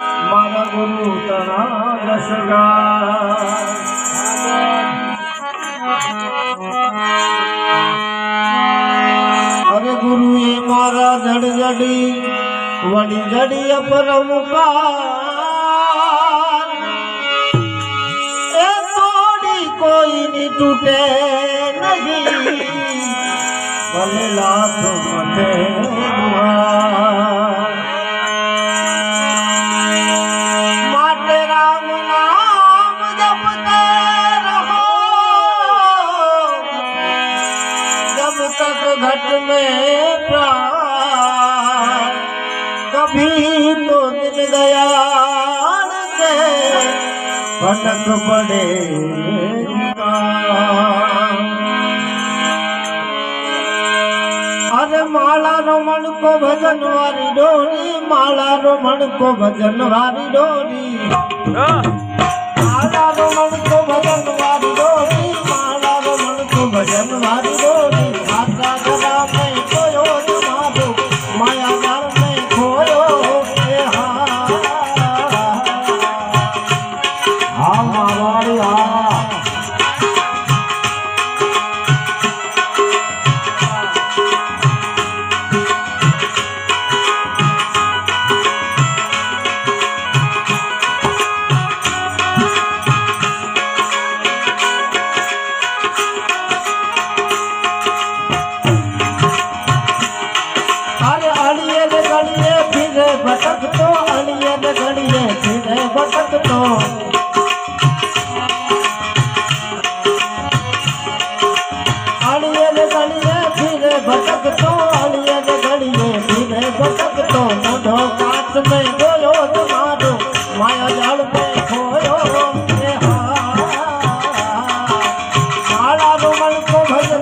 મારા ગુરુ તણા રસગા અરે ગુરુ એ મારા જડજડી વડી જડી અપરમ એ તોડી કોઈની તૂટે નહીં. લાખ जब तक घट में प्राण कभी तो दिन दयाल से भटक पड़े अरे माला रमण को भजन वारी डोरी माला रमण को भजन वारी डोरी माला रमण को ભટકતો અળીએ ને ઘડીએ જીને ભટકતો. અળીએ ને ઘડીએ જીને ભટકતો અળીએ ને ઘડીએ જીને ભટકતો. મોઢો કાચ મેં ગયો તમારો માયા જાળ મેં ખોયો. માળાનો મલકો ભજ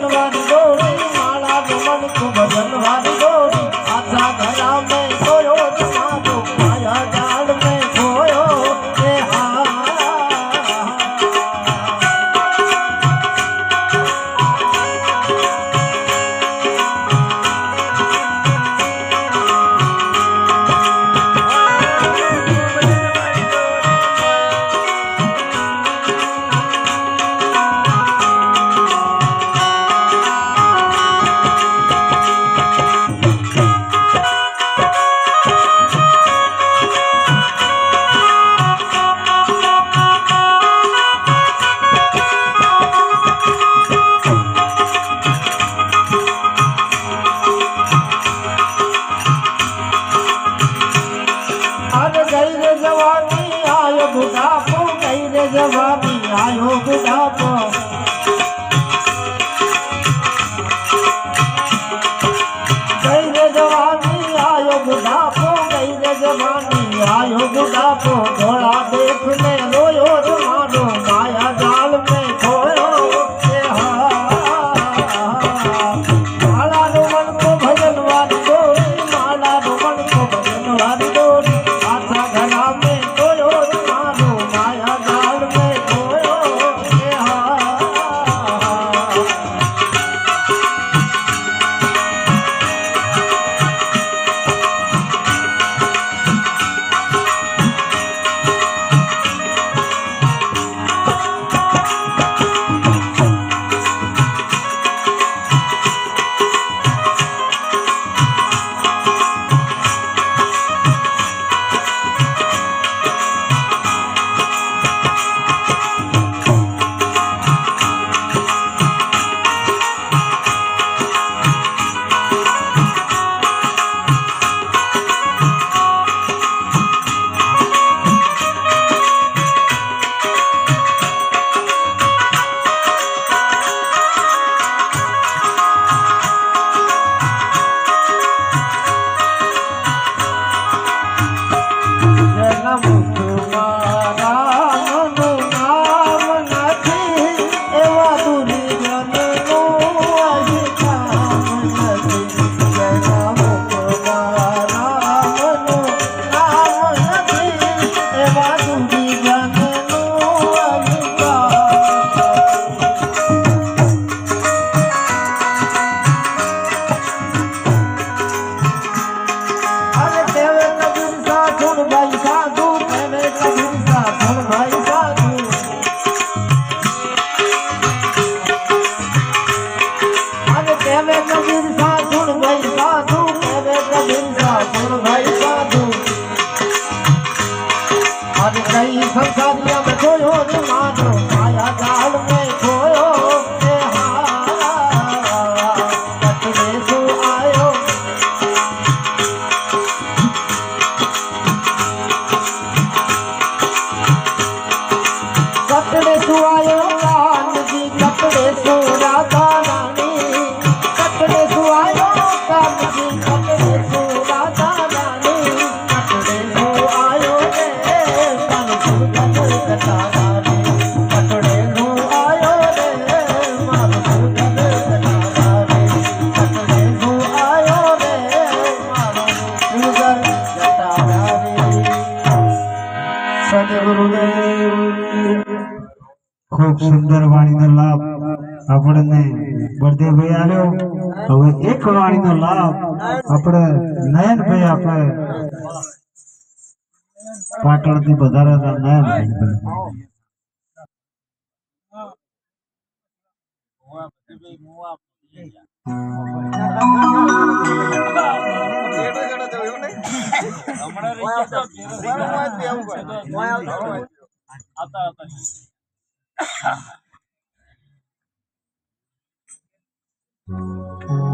નહીં સંસારી અમે જોયો ને માનો માયા જાળ ને બળદેવભાઈ આવ્યો હવે એક વાણીનો લાભ આપણે નયનભાઈ આપે પાટણથી વધારે નયનભાઈ હમણાં 嗯。